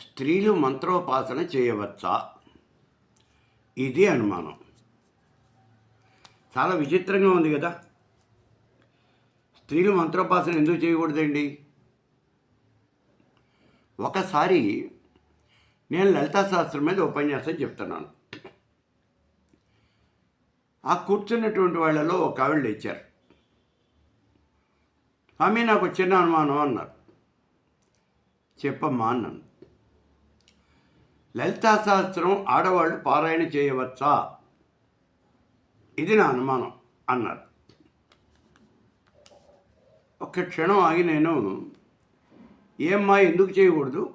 స్త్రీలు మంత్రోపాసన చేయవచ్చా? ఇది అనుమానం. చాలా విచిత్రంగా ఉంది కదా. స్త్రీలు మంత్రోపాసన ఎందుకు చేయకూడదండి? ఒకసారి నేను లలితా శాస్త్రం మీద ఉపన్యాసం చెప్తున్నాను. ఆ కూర్చున్నటువంటి వాళ్ళలో ఒక ఆవిడ ఇచ్చారు స్వామి నాకు చిన్న అనుమానం అన్నారు. చెప్పమ్మా అన్నాను. లలితా శాస్త్రం ఆడవాళ్ళు పారాయణ చేయవచ్చా? ఇది నా అనుమానం అన్నారు. ఒక్క క్షణం ఆగి నేను ఏమ్మా ఎందుకు చేయకూడదు?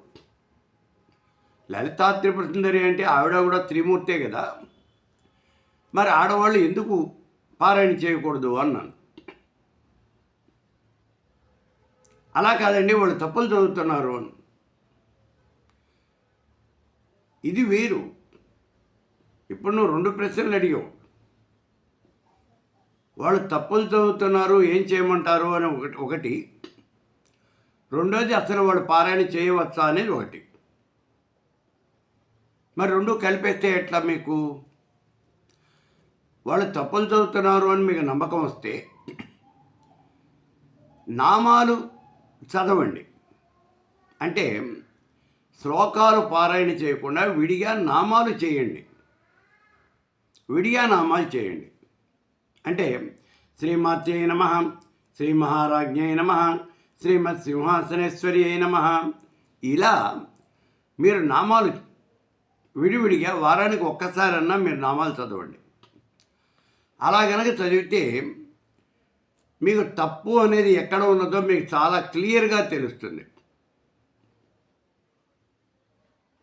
లలితా త్రిపుర సుందరి అంటే ఆవిడ కూడా త్రిమూర్తే కదా? మరి ఆడవాళ్ళు ఎందుకు పారాయణ చేయకూడదు? అన్నాను. అలా కాదండి వాళ్ళు తప్పులు చదువుతున్నారు అని ఇది వేరు. ఇప్పుడు నువ్వు రెండు ప్రశ్నలు అడిగావు. వాళ్ళు తప్పులు చదువుతున్నారు ఏం చేయమంటారు అని ఒకటి ఒకటి. రెండోది అసలు వాళ్ళు పారాయణ చేయవచ్చా అనేది ఒకటి. మరి రెండు కలిపేస్తే ఎట్లా మీకు? వాళ్ళు తప్పులు చదువుతున్నారు అని మీకు నమ్మకం వస్తే నామాలు చదవండి. అంటే శ్లోకాలు పారాయణ చేయకుండా విడిగా నామాలు చేయండి. విడిగా నామాలు చేయండి. అంటే శ్రీమాత్యై నమ శ్రీ మహారాజ్ఞై నమ శ్రీమత్ సింహాసనేశ్వరి అయి నమ. ఇలా మీరు నామాలు విడివిడిగా వారానికి ఒక్కసారన్నా మీరు నామాలు చదవండి. అలా కనుక చదివితే మీకు తప్పు అనేది ఎక్కడ ఉన్నదో మీకు చాలా క్లియర్గా తెలుస్తుంది.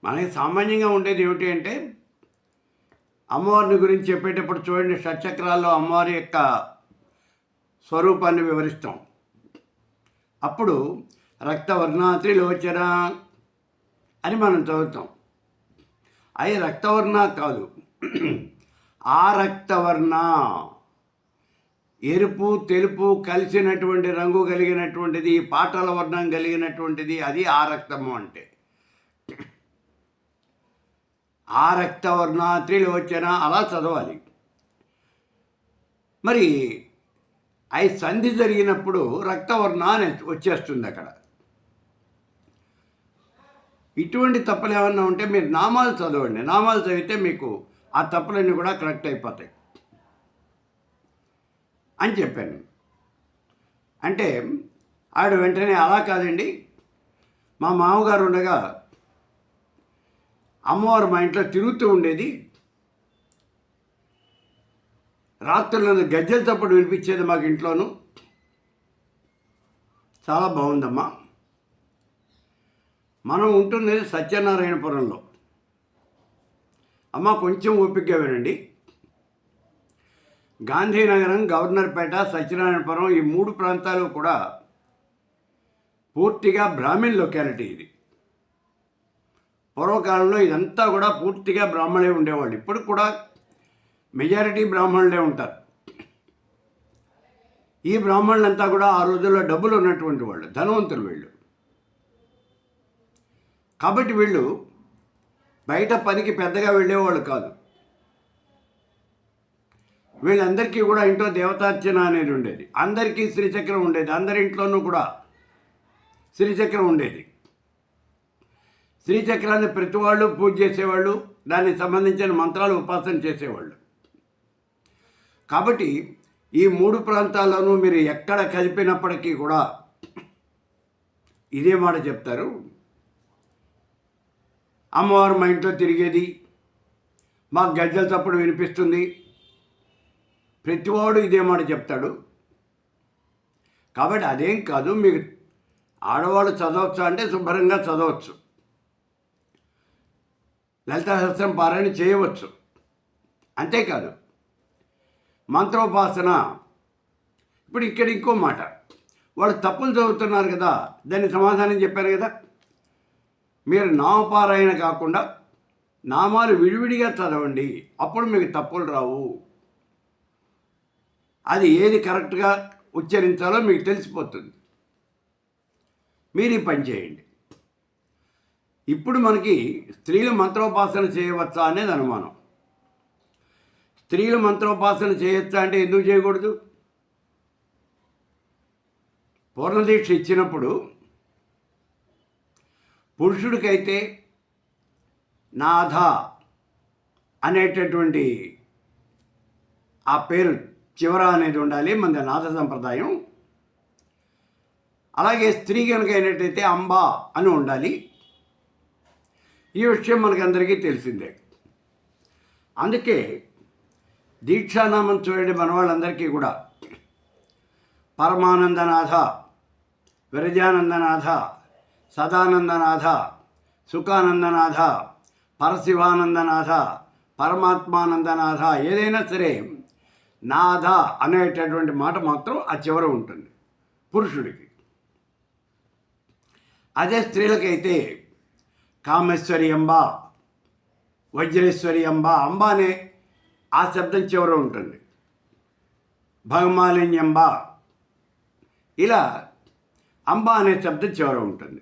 మనకి సామాన్యంగా ఉండేది ఏమిటి అంటే అమ్మవారిని గురించి చెప్పేటప్పుడు చూడండి షట్చక్రాల్లో అమ్మవారి యొక్క స్వరూపాన్ని వివరిస్తాం. అప్పుడు రక్తవర్ణ త్రిలోచన అని మనం చదువుతాం. అవి రక్తవర్ణ కాదు. ఆ రక్తవర్ణ ఎరుపు తెలుపు కలిసినటువంటి రంగు కలిగినటువంటిది పాటల వర్ణం కలిగినటువంటిది అది ఆ రక్తము అంటే. ఆ రక్తవర్ణ త్రిలోచన అలా చదవాలి. మరి అవి సంధి జరిగినప్పుడు రక్తవర్ణ అని వచ్చేస్తుంది అక్కడ. ఇటువంటి తప్పులు ఏమన్నా ఉంటే మీరు నామాలు చదవండి. నామాలు చదివితే మీకు ఆ తప్పులన్నీ కూడా కరెక్ట్ అయిపోతాయి. అని చెప్పాను. అంటే ఆవిడ వెంటనే అలా కాదండి. మా మామగారు ఉండగా అమ్మవారు మా ఇంట్లో తిరుగుతూ ఉండేది. రాత్రులను గజ్జల తప్పుడు వినిపించేది మాకు ఇంట్లోనూ. చాలా బాగుందమ్మా. మనం ఉంటున్నది సత్యనారాయణపురంలో. అమ్మ కొంచెం ఓపికగా వినండి. గాంధీనగరం గవర్నర్పేట సత్యనారాయణపురం ఈ మూడు ప్రాంతాలు కూడా పూర్తిగా బ్రాహ్మణ్ లొకాలిటీ ఇది. పూర్వకాలంలో ఇదంతా కూడా పూర్తిగా బ్రాహ్మణే ఉండేవాళ్ళు. ఇప్పుడు కూడా మెజారిటీ బ్రాహ్మణులే ఉంటారు. ఈ బ్రాహ్మణులంతా కూడా ఆ రోజుల్లో డబ్బులు ఉన్నటువంటి వాళ్ళు ధనవంతులు వీళ్ళు. కాబట్టి వీళ్ళు బయట పనికి పెద్దగా వెళ్ళేవాళ్ళు కాదు. వీళ్ళందరికీ కూడా ఇంట్లో దేవతార్చన అనేది ఉండేది. అందరికీ శ్రీచక్రం ఉండేది. అందరి ఇంట్లోనూ కూడా శ్రీచక్రం ఉండేది. శ్రీచక్రాన్ని ప్రతి వాళ్ళు పూజ చేసేవాళ్ళు దానికి సంబంధించిన మంత్రాలు ఉపాసన చేసేవాళ్ళు. కాబట్టి ఈ మూడు ప్రాంతాల్లోనూ మీరు ఎక్కడ కలిపినప్పటికీ కూడా ఇదే మాట చెప్తారు. అమ్మవారు మా ఇంట్లో తిరిగేది మాకు గజ్జల తప్పుడు వినిపిస్తుంది. ప్రతివాడు ఇదే మాట చెప్తాడు. కాబట్టి అదేం కాదు మీకు ఆడవాళ్ళు చదవచ్చు అంటే శుభ్రంగా చదవచ్చు. లలిత సహస్రం పారాయణ చేయవచ్చు. అంతేకాదు మంత్రోపాసన. ఇప్పుడు ఇక్కడ ఇంకో మాట. వాళ్ళు తప్పులు చదువుతున్నారు కదా దాన్ని సమాధానం చెప్పారు కదా. మీరు నామపారాయణ కాకుండా నామాలు విడివిడిగా చదవండి అప్పుడు మీకు తప్పులు రావు. అది ఏది కరెక్ట్గా ఉచ్చరించాలో మీకు తెలిసిపోతుంది. మీరు ఈ పని చేయండి. ఇప్పుడు మనకి స్త్రీలు మంత్రోపాసన చేయవచ్చా అనేది అనుమానం. స్త్రీలు మంత్రోపాసన చేయొచ్చా అంటే ఎందుకు చేయకూడదు? పూర్ణదీక్ష ఇచ్చినప్పుడు పురుషుడికైతే నాథ అనేటటువంటి ఆ పేరు చివర అనేది ఉండాలి మన నాథ సంప్రదాయం. అలాగే స్త్రీ కనుక అయినట్టయితే అంబ అని ఉండాలి. ఈ విషయం మనకందరికీ తెలిసిందే. అందుకే దీక్షానామం చూడండి మన వాళ్ళందరికీ కూడా. పరమానందనాథ విరజానందనాథ సదానందనాథ సుఖానందనాథ పరశివానందనాథ పరమాత్మానందనాథ ఏదైనా సరే నాథ అనేటటువంటి మాట మాత్రం ఆ చివర ఉంటుంది పురుషుడికి. అదే స్త్రీలకైతే కామేశ్వరి అంబ వజ్రేశ్వరి అంబ అంబ అనే ఆ శబ్దం చివర ఉంటుంది. భగమాలిన్యంబ ఇలా అంబ అనే శబ్దం చివర ఉంటుంది.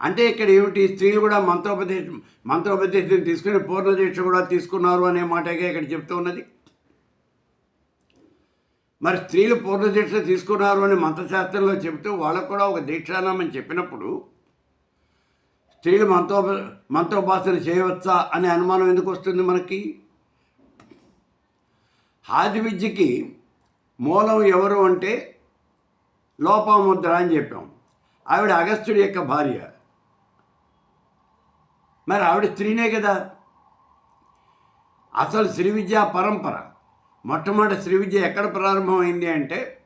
అంటే ఇక్కడ ఏమిటి? స్త్రీలు కూడా మంత్రోపదేశం మంత్రోపదేశం తీసుకుని పూర్ణదీక్ష కూడా తీసుకున్నారు అనే మాటగా ఇక్కడ చెప్తూ ఉన్నది. మరి స్త్రీలు పూర్ణదీక్ష తీసుకున్నారు అని మంత్రశాస్త్రంలో చెబుతూ వాళ్ళకు కూడా ఒక దీక్షానామని చెప్పినప్పుడు స్త్రీలు మంత్రో మంత్రోపాసన చేయవచ్చా అనే అనుమానం ఎందుకు వస్తుంది మనకి? ఆది విద్యకి మూలం ఎవరు అంటే లోపముద్ర అని చెప్పాం. ఆవిడ అగస్త్యుడి యొక్క భార్య. మరి ఆవిడ స్త్రీనే కదా? అసలు శ్రీ విద్యా పరంపర మొట్టమొదటి శ్రీ విద్య ఎక్కడ ప్రారంభమైంది అంటే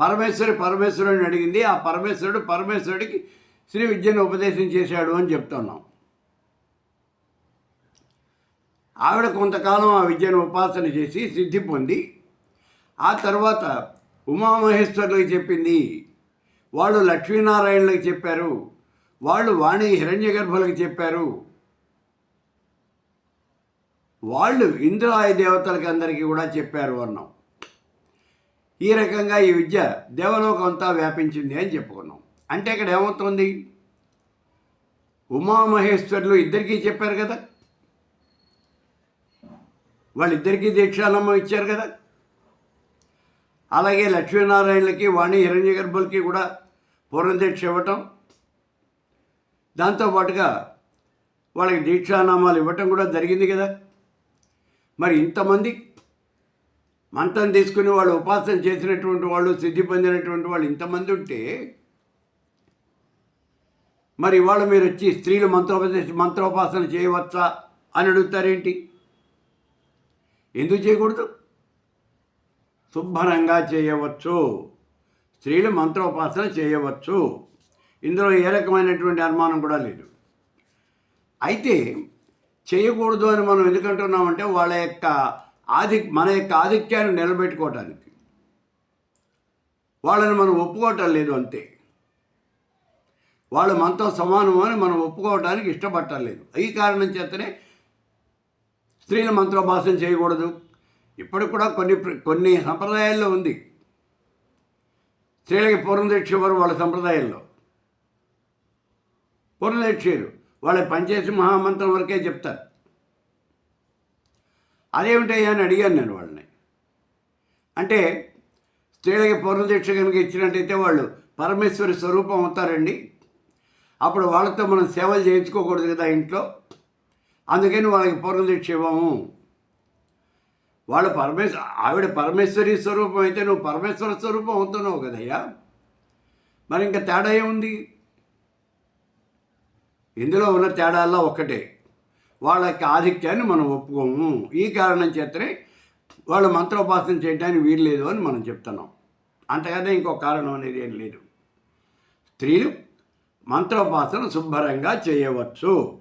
పరమేశ్వరి పరమేశ్వరుడిని అడిగింది. ఆ పరమేశ్వరుడు పరమేశ్వరుడికి శ్రీ విద్యను ఉపదేశం చేశాడు అని చెప్తున్నాం. ఆవిడ కొంతకాలం ఆ విద్యను ఉపాసన చేసి సిద్ధి పొంది ఆ తర్వాత ఉమామహేశ్వరులకు చెప్పింది. వాళ్ళు లక్ష్మీనారాయణలకు చెప్పారు. వాళ్ళు వాణి హిరణ్య గర్భులకు చెప్పారు. వాళ్ళు ఇంద్రాయ దేవతలకి అందరికీ కూడా చెప్పారు అన్నాం. ఈ రకంగా ఈ విద్య దేవలోకం అంతా వ్యాపించింది అని చెప్పుకున్నాం అంటే ఇక్కడ ఏమవుతుంది? ఉమామహేశ్వరులు ఇద్దరికీ చెప్పారు కదా? వాళ్ళిద్దరికీ దీక్షానమ్మ ఇచ్చారు కదా? అలాగే లక్ష్మీనారాయణలకి వాణి హిరణ్య గర్భులకి కూడా పూర్ణదీక్ష ఇవ్వటం. దాంతోపాటుగా వాళ్ళకి దీక్షానామాలు ఇవ్వటం కూడా జరిగింది కదా? మరి ఇంతమంది మంటను తీసుకుని వాళ్ళు ఉపాసన చేసినటువంటి వాళ్ళు సిద్ధి పొందినటువంటి వాళ్ళు ఇంతమంది ఉంటే మరి ఇవాళ మీరు వచ్చి స్త్రీలు మంత్రోపదేశ మంత్రోపాసన చేయవచ్చా అని అడుగుతారేంటి? ఎందుకు చేయకూడదు? శుభ్రంగా చేయవచ్చు. స్త్రీలు మంత్రోపాసన చేయవచ్చు. ఇందులో ఏ రకమైనటువంటి అనుమానం కూడా లేదు. అయితే చేయకూడదు అని మనం ఎందుకంటున్నామంటే వాళ్ళ యొక్క ఆధి మన యొక్క ఆధిక్యాన్ని నిలబెట్టుకోవటానికి. వాళ్ళని మనం ఒప్పుకోవటం లేదు అంతే. వాళ్ళు మనతో సమానం అని మనం ఒప్పుకోవటానికి ఇష్టపట్టలేదు ఈ కారణం చేతనే స్త్రీలు మంత్రోపాసన చేయకూడదు. ఇప్పటికి కూడా కొన్ని ప్ర- కొన్ని సంప్రదాయాల్లో ఉంది. స్త్రీలకి పూర్ణదీక్ష ఇవ్వరు వాళ్ళ సంప్రదాయాల్లో పూర్ణదీక్షరు వాళ్ళ పంచేసి మహామంత్రం వరకే చెప్తారు. అదేమిటయ్యా అని అడిగాను నేను వాళ్ళని. అంటే స్త్రీలకి పూర్ణదీక్ష కనుక ఇచ్చినట్టయితే వాళ్ళు పరమేశ్వరి స్వరూపం అవుతారండి. అప్పుడు వాళ్ళతో మనం సేవలు చేయించుకోకూడదు కదా ఇంట్లో? అందుకని వాళ్ళకి పూర్ణదీక్ష ఇవ్వము. వాళ్ళు పరమేశ్వర ఆవిడ పరమేశ్వరి స్వరూపం అయితే నువ్వు పరమేశ్వర స్వరూపం అవుతున్నావు కదయ్యా. మరి ఇంకా తేడా ఏముంది? ఇందులో ఉన్న తేడాల్లో ఒక్కటే. వాళ్ళ యొక్క ఆధిక్యాన్ని మనం ఒప్పుకోము. ఈ కారణం చేతనే వాళ్ళు మంత్రోపాసన చేయడానికి వీలు లేదు అని మనం చెప్తున్నాం. అంతకన్నా ఇంకో కారణం అనేది ఏం లేదు. స్త్రీలు మంత్రోపాసన శుభ్రంగా చేయవచ్చు.